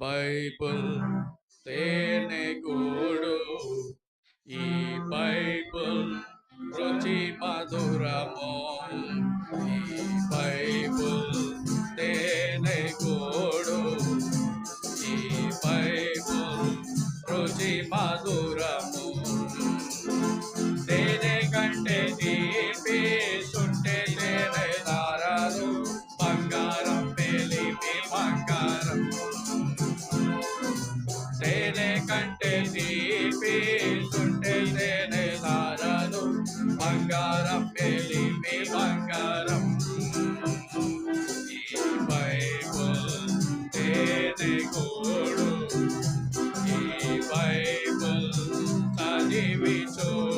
Bible తేనె గూడు ఈ బైబుల్ రుచి మధురమో. ఈ బైబుల్ తేనె గూడు ఈ బైబుల్ రుచి మధురము. నేనే కంటే నేనే దారను బంగారం పెలిమి బంగారం. ఈ బైబుల్ నేనే కోడు ఈ బైబుల్ చదివి చూడు.